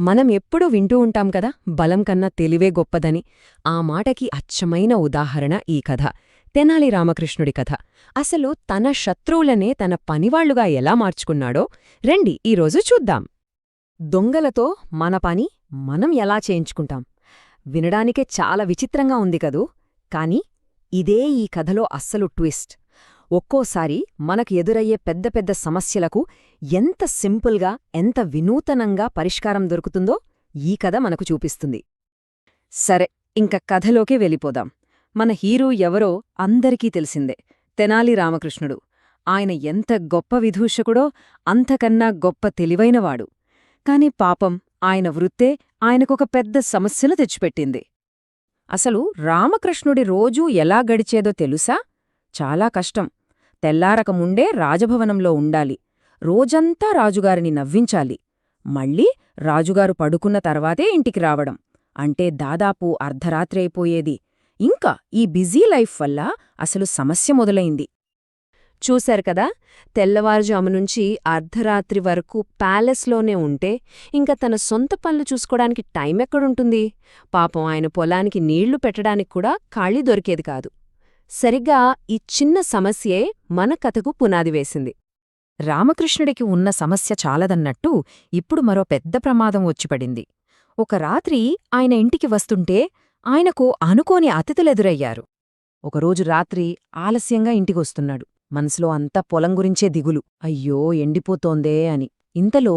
మనం ఎప్పుడూ వింటూ ఉంటాం కదా బలం కన్నా తెలివే గొప్పదని. ఆ మాటకి అచ్చమైన ఉదాహరణ ఈ కథ. తెనాలి రామకృష్ణుడి కథ. అసలు తన శత్రువులనే తన పనివాళ్ళుగా ఎలా మార్చుకున్నాడో రండి ఈరోజు చూద్దాం. దొంగలతో మన పని మనం ఎలా చేయించుకుంటాం? వినడానికే చాలా విచిత్రంగా ఉంది కదూ. కాని ఇదే ఈ కథలో అస్సలు ట్విస్ట్. ఒక్కోసారి మనకు ఎదురయ్యే పెద్ద పెద్ద సమస్యలకు ఎంత సింపుల్గా ఎంత వినూతనంగా పరిష్కారం దొరుకుతుందో ఈ కథ మనకు చూపిస్తుంది. సరే ఇంక కథలోకే వెళ్ళిపోదాం. మన హీరో ఎవరో అందరికీ తెలిసిందే తెనాలి రామకృష్ణుడు. ఆయన ఎంత గొప్ప విదూషకుడో అంతకన్నా గొప్ప తెలివైనవాడు. కాని పాపం ఆయన వృత్తే ఆయనకొక పెద్ద సమస్యను తెచ్చిపెట్టింది. అసలు రామకృష్ణుడి రోజూ ఎలా గడిచేదో తెలుసా? చాలా కష్టం. తెల్లారకముండే రాజభవనంలో ఉండాలి. రోజంతా రాజుగారిని నవ్వించాలి. మళ్ళీ రాజుగారు పడుకున్న తర్వాతే ఇంటికి రావడం. అంటే దాదాపు అర్ధరాత్రి అయిపోయేది. ఇంకా ఈ బిజీ లైఫ్ వల్ల అసలు సమస్య మొదలైంది. చూశారు కదా తెల్లవారుజాము నుంచి అర్ధరాత్రి వరకు ప్యాలెస్లోనే ఉంటే ఇంకా తన సొంత పనులు చూసుకోవడానికి టైం ఎక్కడుంటుంది? పాపం ఆయన పొలానికి నీళ్ళు పెట్టడానికి కూడా ఖాళీ దొరికేది కాదు. సరిగ్గా ఈ చిన్న సమస్యే మన కథకు పునాది వేసింది. రామకృష్ణుడికి ఉన్న సమస్య చాలదన్నట్టు ఇప్పుడు మరో పెద్ద ప్రమాదం వచ్చిపడింది. ఒక రాత్రి ఆయన ఇంటికి వస్తుంటే ఆయనకు అనుకోని అతిథులెదురయ్యారు. ఒకరోజు రాత్రి ఆలస్యంగా ఇంటికొస్తున్నాడు. మనసులో అంతా పొలం గురించే దిగులు. అయ్యో ఎండిపోతోందే అని. ఇంతలో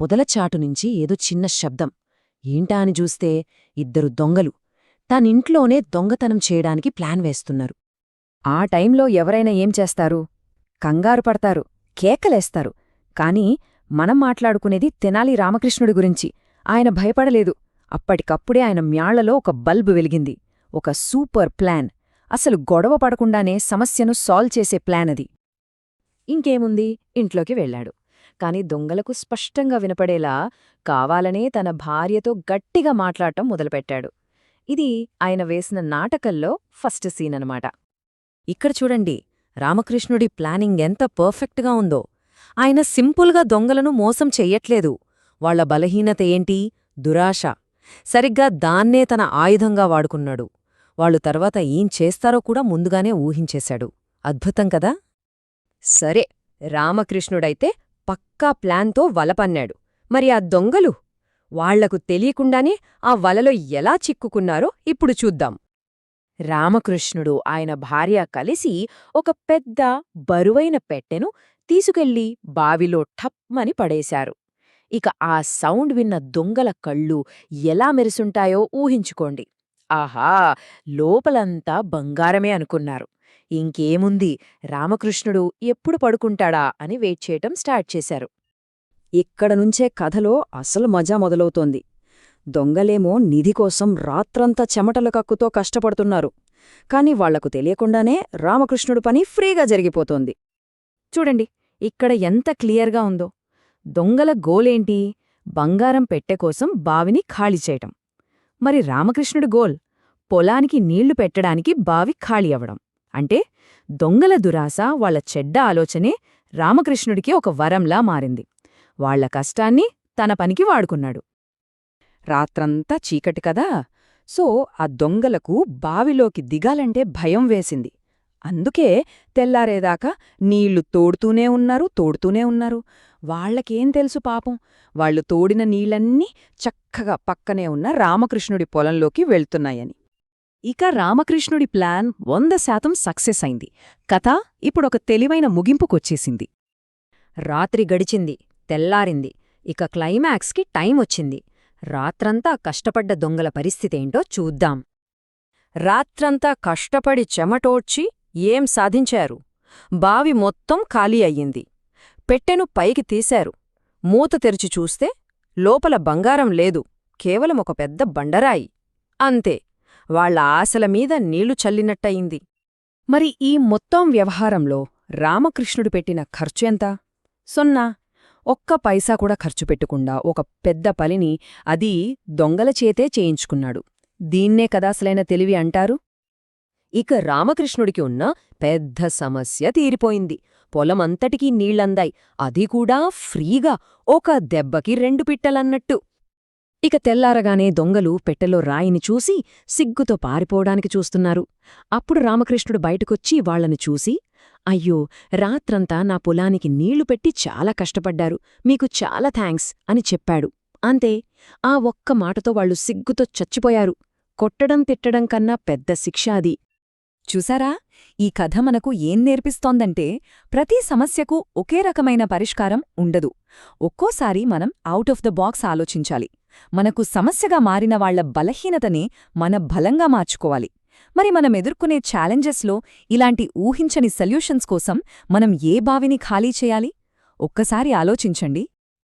పొదలచాటునుంచి ఏదో చిన్న శబ్దం. ఏంటా అని చూస్తే ఇద్దరు దొంగలు. తనింట్లోనే దొంగతనం చేయడానికి ప్లాన్ వేస్తున్నారు. ఆ టైంలో ఎవరైనా ఏం చేస్తారు? కంగారు పడతారు కేకలేస్తారు. కాని మనం మాట్లాడుకునేది తెనాలి రామకృష్ణుడి గురించి. ఆయన భయపడలేదు. అప్పటికప్పుడే ఆయన మ్యాళ్ళలో ఒక బల్బు వెలిగింది. ఒక సూపర్ ప్లాన్. అసలు గొడవ పడకుండానే సమస్యను సాల్వ్ చేసే ప్లాన్ అది. ఇంకేముంది? ఇంట్లోకి వెళ్ళాడు. కాని దొంగలకు స్పష్టంగా వినపడేలా కావాలనే తన భార్యతో గట్టిగా మాట్లాడటం మొదలుపెట్టాడు. ఇది ఆయన వేసిన నాటకల్లో ఫస్ట్ సీన్ అనమాట ఇక్కడ చూడండి రామకృష్ణుడి ప్లానింగ్ ఎంత పర్ఫెక్ట్గా ఉందో. ఆయన సింపుల్గా దొంగలను మోసం చెయ్యట్లేదు. వాళ్ళ బలహీనత ఏంటి? దురాశ. సరిగ్గా దాన్నే తన ఆయుధంగా వాడుకున్నాడు. వాళ్ళు తర్వాత ఏం చేస్తారో కూడా ముందుగానే ఊహించేశాడు. అద్భుతం కదా? సరే రామకృష్ణుడైతే పక్కా ప్లాన్తో వలపన్నాడు మరి ఆ దొంగలు? వాళ్ళకు తెలియకుండానే ఆ వలలో ఎలా చిక్కుకున్నారో ఇప్పుడు చూద్దాం. రామకృష్ణుడు ఆయన భార్య కలిసి ఒక పెద్ద బరువైన పెట్టెను తీసుకెళ్ళి బావిలో ఠప్మని పడేశారు. ఇక ఆ సౌండ్ విన్న దొంగల కళ్ళు ఎలా మెరుసుంటాయో ఊహించుకోండి. ఆహా! లోపలంతా బంగారమే అనుకున్నారు. ఇంకేముంది? రామకృష్ణుడు ఎప్పుడు పడుకుంటాడా అని వెయిట్ చేయటం స్టార్ట్ చేశారు. ఇక్కడ నుంచే కథలో అసలు మజా మొదలవుతోంది. దొంగలేమో నిధి కోసం రాత్రంతా చెమటల కక్కుతో కష్టపడుతున్నారు. కాని వాళ్ళకు తెలియకుండానే రామకృష్ణుడు పని ఫ్రీగా జరిగిపోతోంది. చూడండి ఇక్కడ ఎంత క్లియర్గా ఉందో. దొంగల గోలేంటి? బంగారం పెట్టెకోసం బావిని ఖాళీ చేయటం. మరి రామకృష్ణుడి గోల్? పొలానికి నీళ్ళు పెట్టడానికి బావి ఖాళీ అవడం అంటే దొంగల దురాశ వాళ్ళ చెడ్డ ఆలోచనే రామకృష్ణుడికి ఒక వరంలా మారింది. వాళ్ళ కష్టాన్ని తన పనికి వాడుకున్నాడు. రాత్రంతా చీకటి కదా. సో ఆ దొంగలకు బావిలోకి దిగాలంటే భయం వేసింది. అందుకే తెల్లారేదాకా నీళ్ళు తోడుతూనే ఉన్నారు తోడుతూనే ఉన్నారు. వాళ్ళకేం తెలుసు పాపం? వాళ్ళు తోడిన నీళ్ళన్నీ చక్కగా పక్కనే ఉన్న రామకృష్ణుడి పొలంలోకి వెళ్తున్నాయని. ఇక రామకృష్ణుడి ప్లాన్ వంద శాతం సక్సెస్ అయింది. కథ ఇప్పుడొక తెలివైన ముగింపుకొచ్చేసింది. రాత్రి గడిచింది తెల్లారింది. ఇక క్లైమాక్స్కి టైం వచ్చింది రాత్రంతా కష్టపడ్డ దొంగల పరిస్థితేంటో చూద్దాం. రాత్రంతా కష్టపడి చెమటోడ్చి ఏం సాధించారు? బావి మొత్తం ఖాళీ అయ్యింది. పెట్టెను పైకి తీశారు. మూత తెరిచి చూస్తే లోపల బంగారం లేదు. కేవలం ఒక పెద్ద బండరాయి. అంతే. వాళ్ళ ఆశల మీద నీళ్ళు చల్లినట్టయింది. మరి ఈ మొత్తం వ్యవహారంలో రామకృష్ణుడు పెట్టిన ఖర్చు ఎంత? సున్నా. ఒక్క పైసా కూడా ఖర్చు పెట్టకుండా ఒక పెద్ద పలిని అది దొంగల చేతే చేయించుకున్నాడు. దీన్నే కదాసలైన తెలివి అంటారు? ఇక రామకృష్ణుడికి ఉన్న పెద్ద సమస్య తీరిపోయింది. పొలమంతటికీ నీళ్ళందాయి అది కూడా ఫ్రీగా. ఒక దెబ్బకి రెండు పిట్టలన్నట్టు. ఇక తెల్లారగానే దొంగలు పెట్టెలో రాయిని చూసి సిగ్గుతో పారిపోవడానికి చూస్తున్నారు. అప్పుడు రామకృష్ణుడు బయటకొచ్చి వాళ్ళను చూసి అయ్యో రాత్రంతా నా పొలానికి నీళ్ళు పెట్టి చాలా కష్టపడ్డారు. మీకు చాలా థ్యాంక్స్ అని చెప్పాడు. అంతే ఆ ఒక్క మాటతో వాళ్ళు సిగ్గుతో చచ్చిపోయారు. కొట్టడం తిట్టడం కన్నా పెద్ద శిక్ష అది. చూసారా? ఈ కథ మనకు ఏం నేర్పిస్తోందంటే ప్రతి సమస్యకు ఒకే రకమైన పరిష్కారం ఉండదు. ఒక్కోసారి మనం అవుట్ ఆఫ్ ద బాక్స్ ఆలోచించాలి. మనకు సమస్యగా మారిన వాళ్ళ బలహీనతని మన బలంగా మార్చుకోవాలి. మరి మనం ఎదుర్కొనే ఛాలెంజెస్లో ఇలాంటి ఊహించని సొల్యూషన్స్ కోసం మనం ఏ బావిని ఖాళీ చేయాలి? ఒక్కసారి ఆలోచించండి.